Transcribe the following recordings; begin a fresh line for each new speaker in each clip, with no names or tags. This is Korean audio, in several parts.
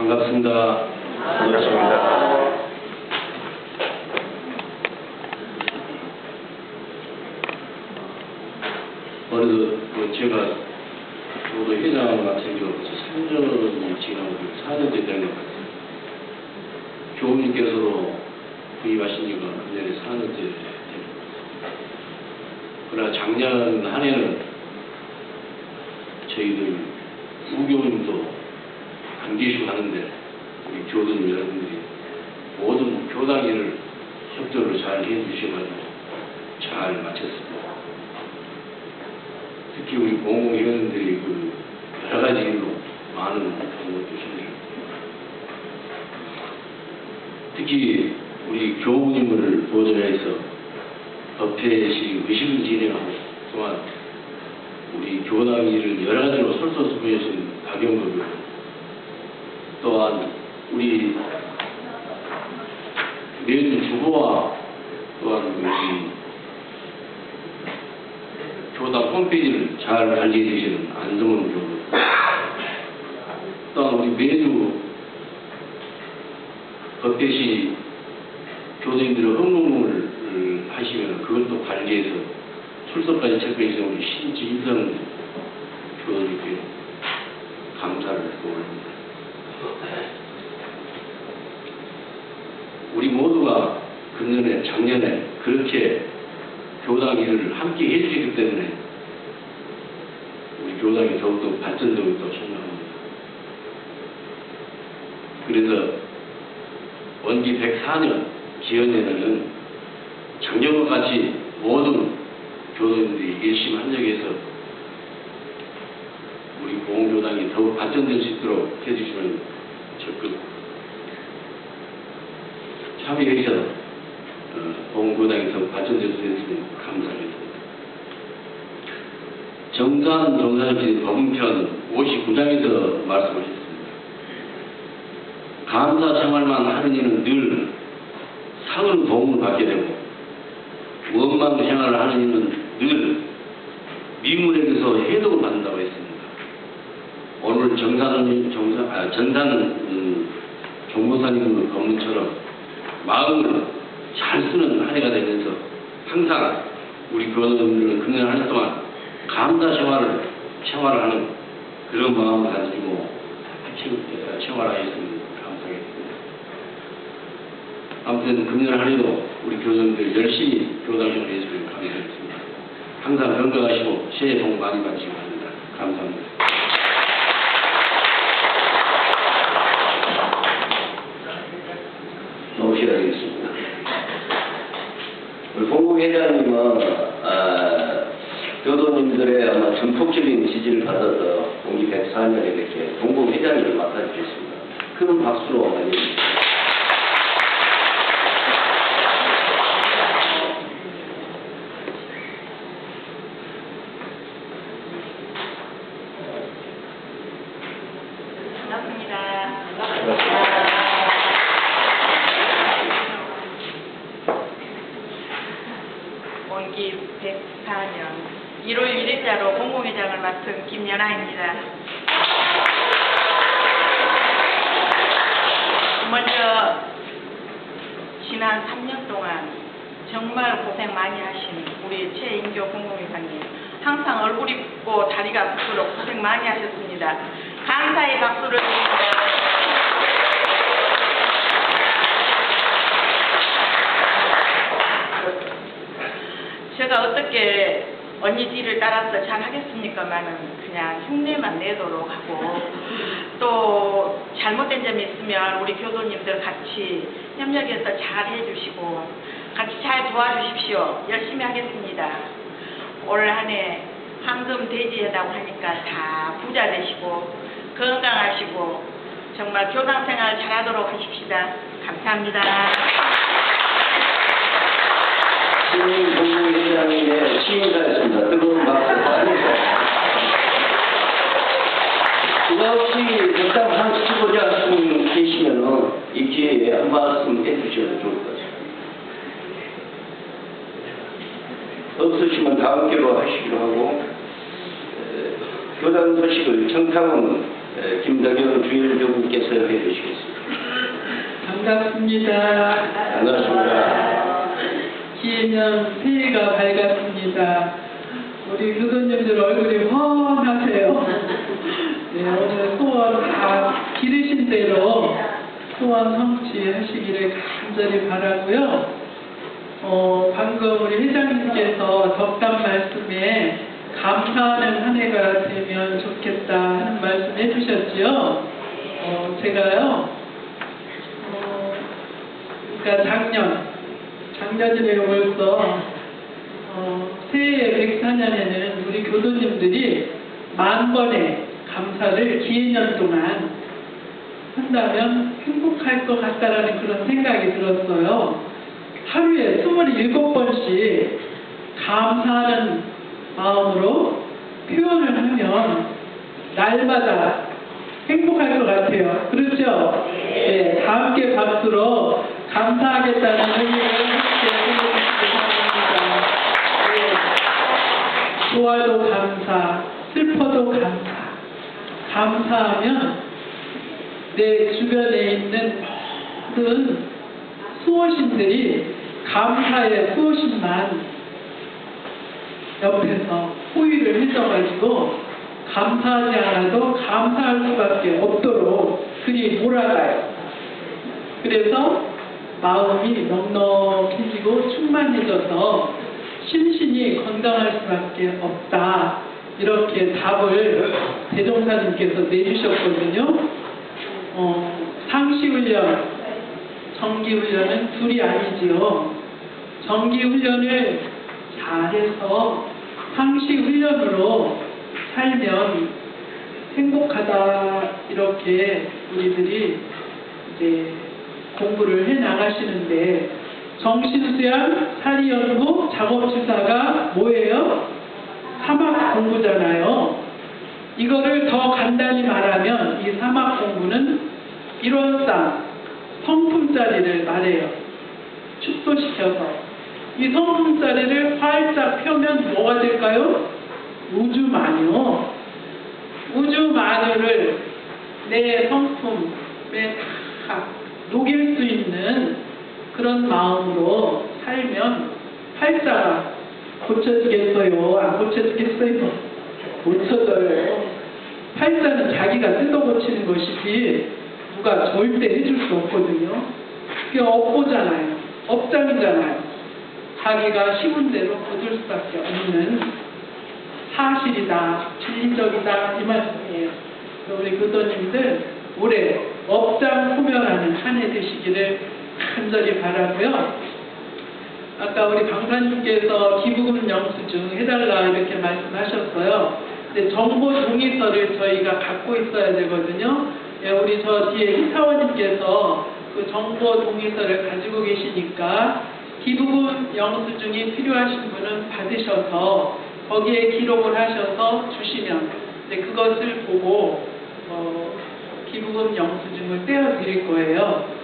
반갑습니다.
반갑습니다.
어느 그 제가 저도 회장 같은 경우 3년이 지나고 4년째 되는 것 같아요. 교우님께서도 부임하신 지가 내년에 4년째 됩니다. 그러나 작년 한 해는 저희들 부교님도 안 계시고 하는데 우리 교도님 여러분들이 모든 교당 일을 협조를 잘 해주셔가지고 잘 마쳤습니다. 특히 우리 공공위원들이 그 여러 가지 일로 많은 도움을 주십니다. 특히 우리 교우님을 보존해서 법회식 의식을 진행하고 또한 우리 교당 일을 여러 가지로 솔선수범해준 박영국 의원 또한 우리 내일 주보와 또한 우리 교당 홈페이지를 잘 관리해 주시는 안정원 교부 또한 우리 매주 법대시 교수님들의 흥롱을 하시면 그것도 관리해서 출석까지 체크해 주신 우리 신지인성 교수님께 감사를 올립니다. 우리 모두가 금년에 작년에 그렇게 교당 일을 함께 해주시기 때문에 우리 교당이 더욱더 발전되고 있다고 생각합니다. 그래서 원기 104년 기원에는 작년과 같이 모든 교도님들이 열심히 한력해서 우리 공교당이 더욱 발전될 수 있도록 해주시면 적극 참여해 주셔서 어, 더욱 발전될 수 있으면 감사하겠습니다. 정산 정산실 법문편 59장에서 말씀하셨습니다. 감사 생활만 하는 이는 늘 상은 도움을 받게 되고 원망 생활을 하는 이는 늘 미문에게서 해독을. 오늘 정산 정산 아, 전산 음, 정보사님 법문처럼 마음을 잘 쓰는 한 해가 되면서 항상 우리 교원님들은 금년 한 해 동안 감사 생활을 생활을 하는 그런 마음을 가지고 생활하였으면 감사하겠습니다. 아무튼 금년 한 해도 우리 교수님들 열심히 교당생활 해주시면 감사하겠습니다. 항상 건강하시고 새해 복 많이 받으시기 바랍니다. 감사합니다.
우리 공공 회장님은 아, 교도님들의 아마 전폭적인 지지를 받아서 공기 104년에 이렇게 공공회장님을 맡아주셨습니다. 큰 박수로 맞이
1904년 1월 1일자로 공공회장을 맡은 김연아입니다. 먼저 지난 3년 동안 정말 고생 많이 하신 우리 최인교 공공회장님 항상 얼굴이 붓고 다리가 붓도록 고생 많이 하셨습니다. 감사의 박수를 드립니다. 언니 뒤를 따라서 잘 하겠습니까만은 그냥 흉내만 내도록 하고 또 잘못된 점이 있으면 우리 교도님들 같이 협력해서 잘 해주시고 같이 잘 도와주십시오. 열심히 하겠습니다. 올 한해 황금 대지회라고 하니까 다 부자 되시고 건강하시고 정말 교당 생활 잘하도록 하십시다. 감사합니다.
신임 공공회장님의 시인사였습니다. 뜨거운 박수 부탁드립니다. 이거 혹시 적당 상치고자 하시는 분 계시면 이 기회에 한 말씀 해주셔도 좋을 것 같습니다. 기로 하시기로 하고 에, 교단 소식을 청탁은 에, 김덕현 주일교구께서 해주시겠습니다.
반갑습니다.
반갑습니다.
기해년 새해가 밝았습니다. 우리 교도님들 얼굴이 훤하세요. 네, 오늘 소원 다 기르신 대로 소원 성취하시기를 간절히 바라고요. 어, 방금 우리 회장님께서 덕담 말씀에 감사하는 한 해가 되면 좋겠다 하는 말씀 해주셨죠. 어, 제가요, 어, 그러니까 작년, 작년이래요 벌써 어, 새해 104년에는 우리 교도님들이 만 번의 감사를 기해년 동안 한다면 행복할 것 같다라는 그런 생각이 들었어요. 하루에 27번씩 감사하는 마음으로 표현을 하면 날마다 행복할 것 같아요. 그렇죠? 네. 다 함께 박수로 감사하겠다는 의미를. 네. 좋아도 감사, 슬퍼도 감사. 감사하면 내 주변에 있는 모든 수호신들이 감사의 수호신만 옆에서 호의를 해줘가지고 감사하지 않아도 감사할 수밖에 없도록 그리 몰아가요. 그래서 마음이 넉넉해지고 충만해져서 심신이 건강할 수밖에 없다. 이렇게 답을 대종사님께서 내주셨거든요. 어, 상시훈련, 정기훈련은 둘이 아니지요. 정기 훈련을 잘해서 상시 훈련으로 살면 행복하다 이렇게 우리들이 이제 공부를 해 나가시는데 정신수양, 사리연구, 작업주사가 뭐예요? 사막 공부잖아요. 이거를 더 간단히 말하면 이 사막 공부는 일원상 성품짜리를 말해요. 축소시켜서 이 성품짜리를 활짝 펴면 뭐가 될까요? 우주마녀. 우주마녀를 내 성품에 다 녹일 수 있는 그런 마음으로 살면 팔자가 고쳐지겠어요? 안 고쳐지겠어요? 고쳐져요. 팔자는 자기가 뜯어 고치는 것이지 누가 절대 해줄 수 없거든요. 그게 업보잖아요. 업장이잖아요. 자기가 쉬운 대로 거둘 수밖에 없는 사실이다, 진리적이다 이 말씀이에요. 우리 교도님들 올해 업장 소멸하는 한 해 되시기를 간절히 바라고요. 아까 우리 강사님께서 기부금 영수증 해달라 이렇게 말씀하셨어요. 근데 정보 동의서를 저희가 갖고 있어야 되거든요. 예, 우리 저 뒤에 희사원님께서 그 정보 동의서를 가지고 계시니까 기부금 영수증이 필요하신 분은 받으셔서 거기에 기록을 하셔서 주시면 이제 그것을 보고 어, 기부금 영수증을 떼어 드릴 거예요.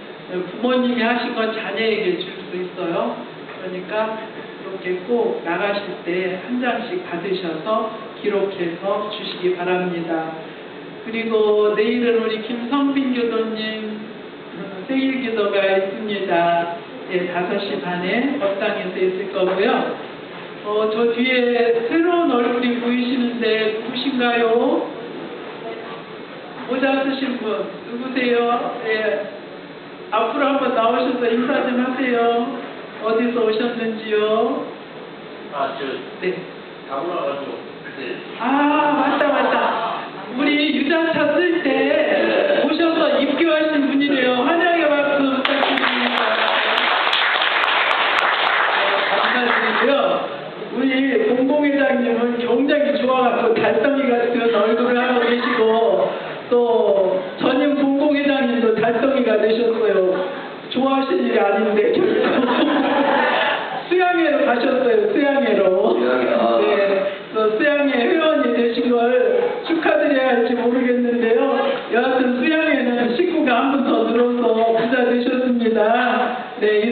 부모님이 하신 건 자녀에게 줄 수 있어요. 그러니까 이렇게 꼭 나가실 때 한 장씩 받으셔서 기록해서 주시기 바랍니다. 그리고 내일은 우리 김성빈 교도님 어, 생일 기도가 있습니다. 예, 5시 반에 법당에서 있을 거고요. 어, 저 뒤에 새로운 얼굴이 보이시는데 누구신가요? 모자 쓰신 분 누구세요? 예. 앞으로 한번 나오셔서 인사 좀 하세요. 어디서 오셨는지요?
아, 저,
네.
가보라 가지고,
아, 맞다, 맞다. 우리 유자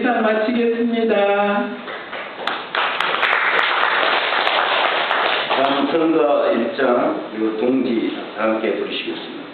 네, 이상 마치겠습니다.
다음 선거 일장 그리고 동지 다 함께 부르시겠습니다.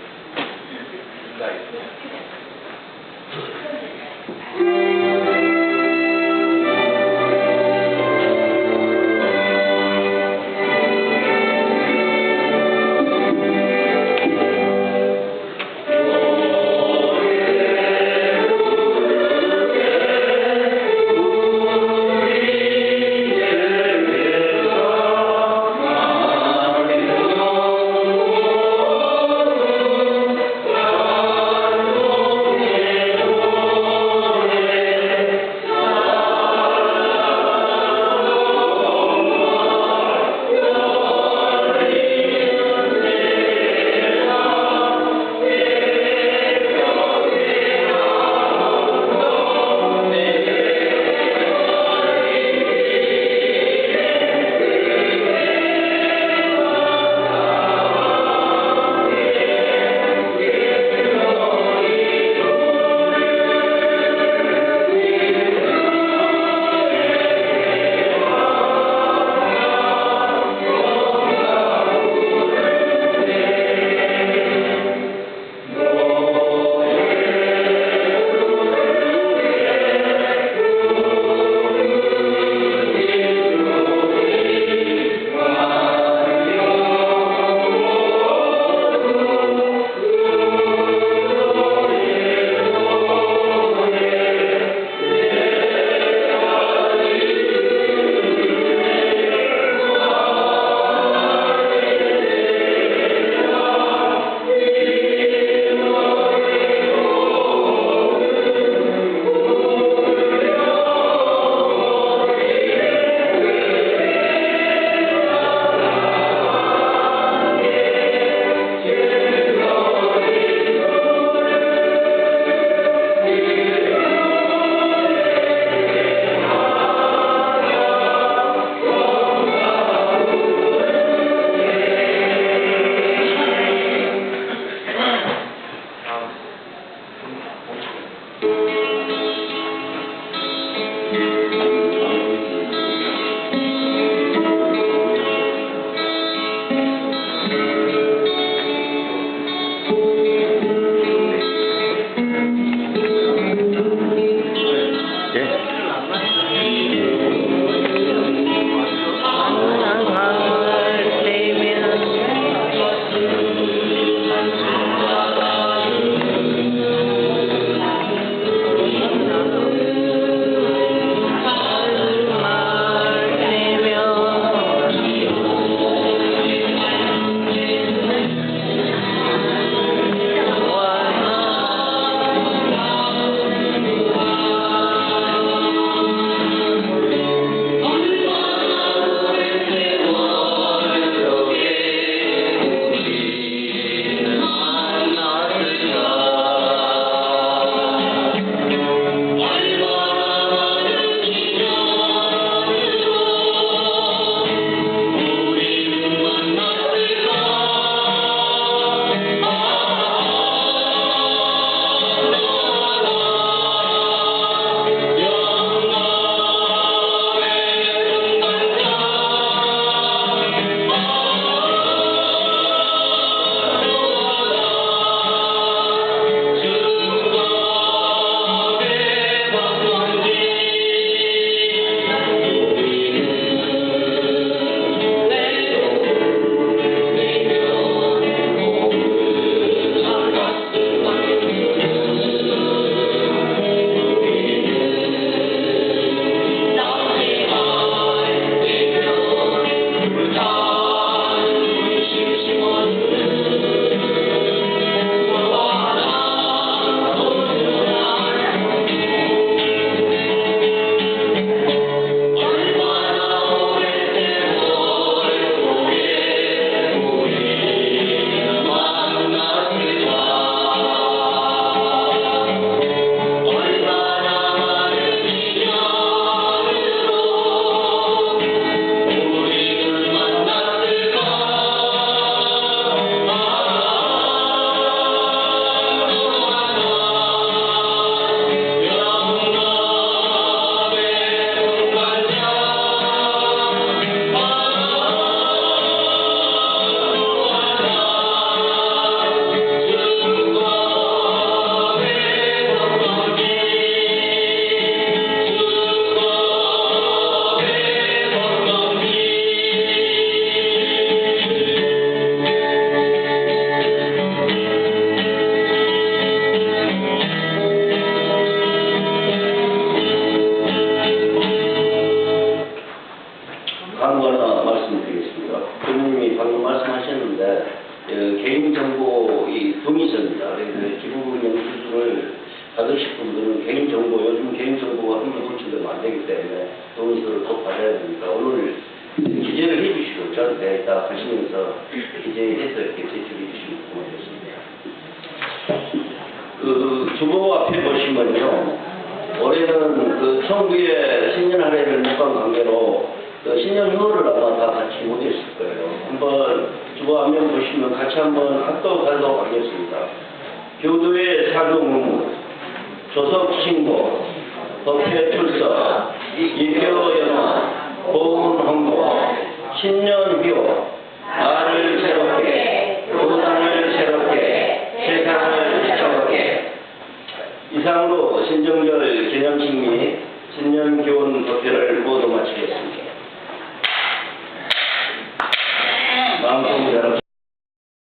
Thank you. 방금 말씀하셨는데 어, 개인정보 이 동의서입니다. 그래서 기부금 영수증을 받으실 분들은 개인정보 요즘 개인정보가 한번 노출되면 안 되기 때문에 동의서를 꼭 받아야 되니까 오늘 기재를 해주시고 저한테 이따 하시면서 기재해서 이렇게 제출해 주시면 고맙겠습니다. 그 주보 앞에 보시면요. 올해는 그 청구의 신년 할애를 못간 관계로 그 신년 휴호를 아마 다 같이 못했을 거예요. 한번 주보 앞면 보시면 같이 한번 합독하도록 하겠습니다. 교도의 사교 의무, 조석 신고, 법회 출석, 이표 연화, 보훈 홍보, 신년 휴호, 말을 새롭게, 교단을 새롭게, 세상을 새롭게, 이상으로 신정절 기념식 및 langsung darah